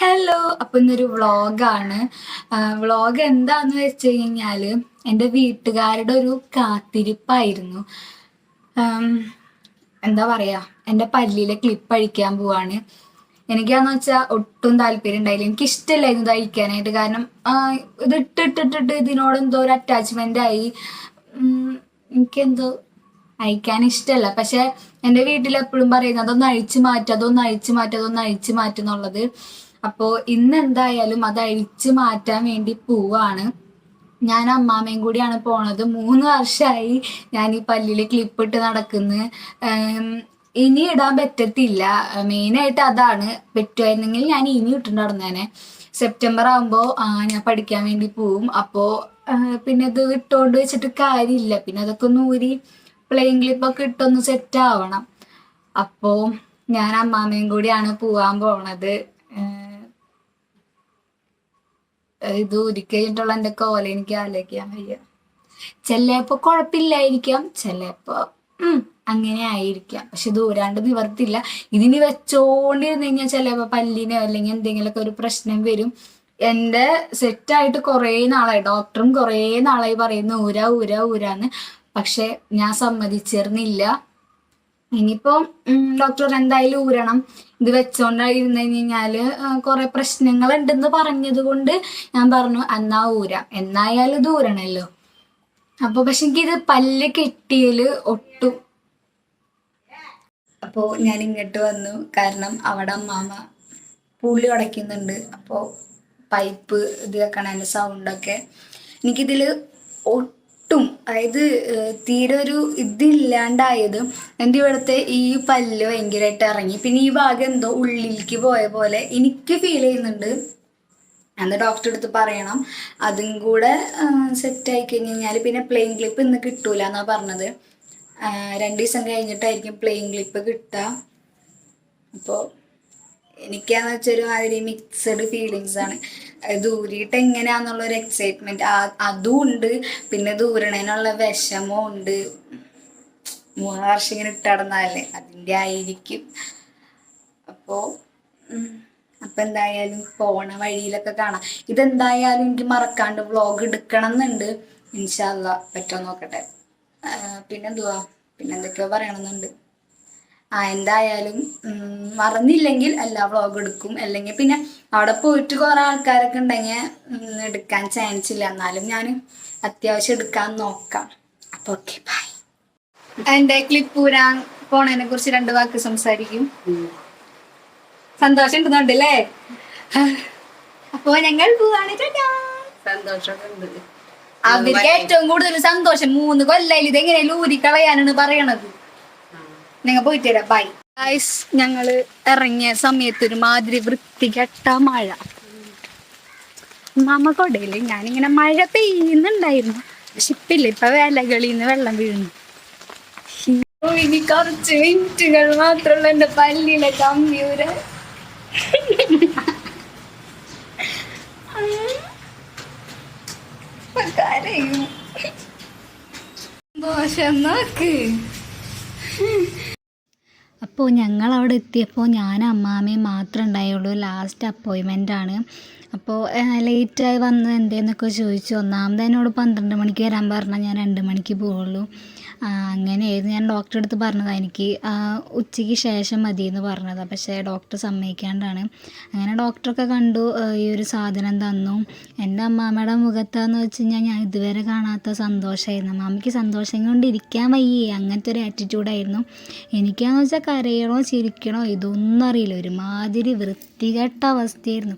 Hello അപ്പൊ ഇന്നൊരു വ്ളോഗാണ്. വ്ളോഗ് എന്താന്ന് വെച്ച് കഴിഞ്ഞാൽ എന്റെ വീട്ടുകാരുടെ ഒരു കാത്തിരിപ്പായിരുന്നു. എന്താ പറയാ എന്റെ പല്ലിലെ ക്ലിപ്പ് അഴിക്കാൻ പോവാണ്. എനിക്കാന്ന് വെച്ചാൽ ഒട്ടും താല്പര്യം ഉണ്ടായില്ല. എനിക്ക് ഇഷ്ടമില്ലായിരുന്നു ഇത് അഴിക്കാനായിട്ട്. കാരണം ഇത് ഇട്ടിട്ടിട്ടിട്ട് ഇതിനോട് എന്തോ ഒരു അറ്റാച്ച്മെന്റ് ആയി. എനിക്കെന്തോ അയക്കാൻ ഇഷ്ടമല്ല പക്ഷെ എന്റെ വീട്ടിൽ എപ്പോഴും പറയുന്നത് അതൊന്ന് അഴിച്ചു മാറ്റുക അതൊന്ന് അഴിച്ചു മാറ്റുക അതൊന്ന് അഴിച്ചു മാറ്റുക അപ്പോൾ ഇന്ന് എന്തായാലും അത് അഴിച്ചു മാറ്റാൻ വേണ്ടി പോവാണ്. ഞാൻ അമ്മാമ്മയും കൂടിയാണ് പോണത്. മൂന്ന് വർഷമായി ഞാൻ ഈ പല്ലിൽ ക്ലിപ്പിട്ട് നടക്കുന്നു. ഉം, ഇനി ഇടാൻ പറ്റത്തില്ല. മെയിനായിട്ട് അതാണ്. പറ്റുമായിരുന്നെങ്കിൽ ഞാൻ ഇനി നടന്നേനെ. സെപ്റ്റംബർ ആകുമ്പോൾ ഞാൻ പഠിക്കാൻ വേണ്ടി പോവും. അപ്പോൾ പിന്നെ ഇത് ഇട്ടുകൊണ്ട് വെച്ചിട്ട് കാര്യമില്ല. പിന്നെ അതൊക്കെ ഒന്ന് ഊരി പ്ലെയിൻ ക്ലിപ്പൊക്കെ ഇട്ടൊന്ന് സെറ്റ് ആവണം. അപ്പോൾ ഞാൻ അമ്മാമ്മയും കൂടിയാണ് പോവാൻ പോണത്. ഇത് ഉരുക്കഴിഞ്ഞിട്ടുള്ള എന്റെ കോല എനിക്ക് ആലോചിക്കാൻ വയ്യ. ചിലപ്പോ കുഴപ്പമില്ലായിരിക്കാം ചിലപ്പോ ഉം അങ്ങനെ ആയിരിക്കാം. പക്ഷെ ദൂരാണ്ട് നിവർത്തില്ല. ഇതിനി വെച്ചോണ്ടിരുന്ന് കഴിഞ്ഞാൽ ചിലപ്പോ പല്ലിനോ അല്ലെങ്കിൽ എന്തെങ്കിലുമൊക്കെ ഒരു പ്രശ്നം വരും. എന്റെ സെറ്റായിട്ട് കുറേ നാളായി. ഡോക്ടറും കുറേ നാളായി പറയുന്നു ഊര ഊര ഊരാന്ന്. പക്ഷെ ഞാൻ സമ്മതിച്ചിരുന്നില്ല. ഇനിയിപ്പോ ഡോക്ടർ എന്തായാലും ഊരണം. ഇത് വെച്ചോണ്ടായിരുന്നു കഴിഞ്ഞാൽ കുറെ പ്രശ്നങ്ങൾ ഉണ്ടെന്ന് പറഞ്ഞത് കൊണ്ട് ഞാൻ പറഞ്ഞു എന്നാ ഊരാം. എന്നായാലും ഇത് ഊരണല്ലോ. അപ്പൊ പക്ഷെ എനിക്കിത് പല്ല് കെട്ടിയൽ ഒട്ടും. അപ്പോ ഞാൻ ഇങ്ങോട്ട് വന്നു. കാരണം അവിടെ അമ്മാമ്മ പുളി ഉടയ്ക്കുന്നുണ്ട് അപ്പോൾ പൈപ്പ് ഇത് വെക്കണതിന്റെ സൗണ്ടൊക്കെ എനിക്കിതിൽ ഒട്ടും അതായത് ഏഹ്, തീരെ ഒരു ഇതില്ലാണ്ടായത് എന്റെ ഇവിടുത്തെ ഈ പല്ല് ഭയങ്കരമായിട്ട് ഇറങ്ങി. പിന്നെ ഈ ഭാഗം എന്തോ ഉള്ളിലേക്ക് പോയ പോലെ എനിക്ക് ഫീൽ ചെയ്യുന്നുണ്ട്. അന്ന് ഡോക്ടറെ അടുത്ത് പറയണം. അതും കൂടെ സെറ്റ് ആയി കഴിഞ്ഞ് കഴിഞ്ഞാൽ പിന്നെ പ്ലെയിൻ ക്ലിപ്പ് ഇന്ന് കിട്ടൂല എന്നാ പറഞ്ഞത്. രണ്ടു ദിവസം കഴിഞ്ഞിട്ടായിരിക്കും പ്ലെയിൻ ക്ലിപ്പ് കിട്ടുക അപ്പോൾ എനിക്കാന്ന് വെച്ചാൽ മാതിരി മിക്സഡ് ഫീലിങ്സ് ആണ്. ദൂരിയിട്ട് എങ്ങനെയാന്നുള്ളൊരു എക്സൈറ്റ്മെന്റ് അതും ഉണ്ട്. പിന്നെ ദൂരണേനുള്ള വിഷമവും ഉണ്ട്. മൂന്ന് വർഷം ഇങ്ങനെ ഇട്ടടന്നാലേ അതിന്റെ ആയിരിക്കും. അപ്പോൾ അപ്പം എന്തായാലും പോണ വഴിയിലൊക്കെ കാണാം. ഇതെന്തായാലും എനിക്ക് മറക്കാണ്ട് വ്ളോഗ് എടുക്കണം എന്നുണ്ട് ഇൻഷാല്ല പറ്റുമോ നോക്കട്ടെ. പിന്നെന്തുവാ? പിന്നെന്തൊക്കെയോ പറയണമെന്നുണ്ട്. ആ എന്തായാലും മറന്നില്ലെങ്കിൽ എല്ലാ വ്ളോഗ് എടുക്കും. അല്ലെങ്കിൽ പിന്നെ അവിടെ പോയിട്ട് കുറെ ആൾക്കാരൊക്കെ ഉണ്ടെങ്കിൽ എടുക്കാൻ ചാൻസ് ഇല്ല. എന്നാലും ഞാൻ അത്യാവശ്യം എടുക്കാൻ നോക്കാം. അപ്പൊ ഓക്കെ ബൈ എന്റെ ക്ലിപ്പ് ഊരാൻ പോണതിനെ കുറിച്ച് രണ്ട് വാക്ക് സംസാരിക്കും. സന്തോഷം ഉണ്ടെന്നുണ്ടല്ലേ അപ്പൊ ഞങ്ങൾ പോവാണ്. അവർക്ക് ഏറ്റവും കൂടുതൽ സന്തോഷം മൂന്ന് കൊല്ലയിൽ ഇത് എങ്ങനെയാലും ഊരിക്കളയാനാണ് പറയണത്? നിങ്ങൾ പോയിട്ട് വരാം. ബൈ ഗൈസ് ഞങ്ങൾ ഇറങ്ങിയ സമയത്ത് ഒരു മാതിരി വൃത്തികെട്ട മഴ. മാമ കൊടയിൽ ഞാനിങ്ങനെ മഴ പെയ്യുന്നുണ്ടായിരുന്നു. പക്ഷെ ഇപ്പില്ല ഇപ്പൊ വേലകളിൽ നിന്ന് വെള്ളം വീഴുന്നു. ഇനി കുറച്ച് മിനിറ്റുകൾ മാത്രമുള്ള എന്റെ പല്ലിലെ കമ്പ്യൂര് ദോഷം നോക്ക്. അപ്പോൾ ഞങ്ങൾ അവിടെ എത്തിയപ്പോൾ ഞാൻ അമ്മാമ്മയും മാത്രമേ ഉണ്ടായുള്ളൂ. ലാസ്റ്റ് അപ്പോയിൻമെന്റ് ആണ്. അപ്പോൾ ലേറ്റായി വന്നത് എന്തേന്നൊക്കെ ചോദിച്ചു. ഒന്നാമത് എന്നോട് പന്ത്രണ്ട് മണിക്ക് വരാൻ പറഞ്ഞാൽ ഞാൻ രണ്ട് മണിക്ക് പോവുള്ളൂ. അങ്ങനെയായിരുന്നു. ഞാൻ ഡോക്ടറെ അടുത്ത് പറഞ്ഞതാണ് എനിക്ക് ഉച്ചയ്ക്ക് ശേഷം മതി എന്ന് പറഞ്ഞത്. പക്ഷേ ഡോക്ടർ സമ്മതിക്കാണ്ടാണ്. അങ്ങനെ ഡോക്ടറൊക്കെ കണ്ടു ഈ ഒരു സാധനം തന്നു. എന്റെ അമ്മാമ്മയുടെ മുഖത്താന്ന് വെച്ച് കഴിഞ്ഞാൽ ഞാൻ ഇതുവരെ കാണാത്ത സന്തോഷമായിരുന്നു അമ്മാമ്മയ്ക്ക് സന്തോഷം കൊണ്ട് ഇരിക്കാൻ വയ്യേ അങ്ങനത്തെ ഒരു ആറ്റിറ്റ്യൂഡായിരുന്നു എനിക്കാന്ന് വെച്ചാൽ കരയണോ ചിരിക്കണോ ഇതൊന്നും അറിയില്ല. ഒരുമാതിരി വൃത്തികെട്ട അവസ്ഥയായിരുന്നു.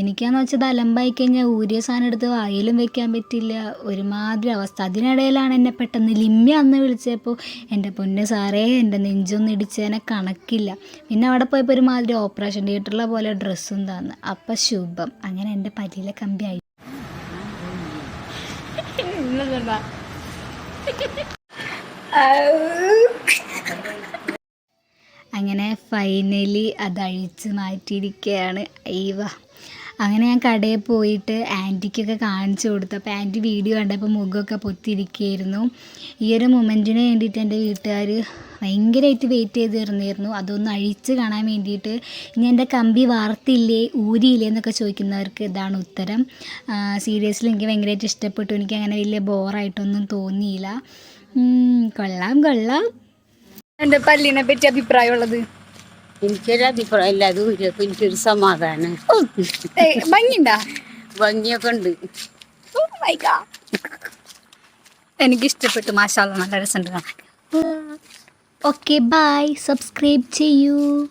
എനിക്കാന്ന് വെച്ചാൽ അലമ്പായി കഴിഞ്ഞാൽ ഊരിയ സാധനം എടുത്ത് വായിലും വെക്കാൻ പറ്റില്ല. ഒരുമാതിരി അവസ്ഥ. അതിനിടയിലാണ് എന്നെ പെട്ടെന്ന് ലിമ്മി അന്ന് വിളിച്ചപ്പോൾ എന്റെ പൊന്നെ സാറേ എന്റെ നെഞ്ചൊന്നും ഇടിച്ചതിനെ കണക്കില്ല. പിന്നെ അവിടെ പോയപ്പോൾ ഒരുമാതിരി ഓപ്പറേഷൻ തിയേറ്ററിലെ പോലെ ഡ്രസ്സും തന്ന്. അപ്പം ശുഭം. അങ്ങനെ എന്റെ പല്ലിലെ കമ്പി ആയി. അങ്ങനെ ഫൈനലി അത് മാറ്റിയിരിക്കുകയാണ് അയ്യവ. അങ്ങനെ ഞാൻ കടയിൽ പോയിട്ട് ആന്റിക്കൊക്കെ കാണിച്ചു കൊടുത്തു. അപ്പോൾ ആന്റി വീഡിയോ കണ്ടപ്പോൾ മുഖമൊക്കെ പൊത്തിരിക്കുകയായിരുന്നു ഈ ഒരു മൊമെന്റിന് വേണ്ടിയിട്ട് എന്റെ വീട്ടുകാർ ഭയങ്കരമായിട്ട് വെയിറ്റ് ചെയ്ത് തരുന്നായിരുന്നു അതൊന്ന് അഴിച്ച് കാണാൻ വേണ്ടിയിട്ട് ഇനി എന്റെ കമ്പി വാർത്തില്ലേ ഊരിയില്ലേ എന്നൊക്കെ ചോദിക്കുന്നവർക്ക് ഇതാണ് ഉത്തരം. സീരിയസ്ലി എനിക്ക് ഭയങ്കരമായിട്ട് ഇഷ്ടപ്പെട്ടു. എനിക്ക് അങ്ങനെ വലിയ ബോറായിട്ടൊന്നും തോന്നിയില്ല. കൊള്ളാം കൊള്ളാം. എന്റെ പല്ലിനെ പറ്റി അഭിപ്രായമുള്ളത്? എനിക്കൊരു അഭിപ്രായം ഇല്ല അത് ഊരിയപ്പോ എനിക്കൊരു സമാധാനം. ഭംഗിണ്ടാ ഭംഗിയൊക്കെ ഉണ്ട്. എനിക്ക് ഇഷ്ടപ്പെട്ടു മാഷാല്ല നല്ല രസമുണ്ട് കാണാൻ. Okay bye. സബ്സ്ക്രൈബ് ചെയ്യൂ.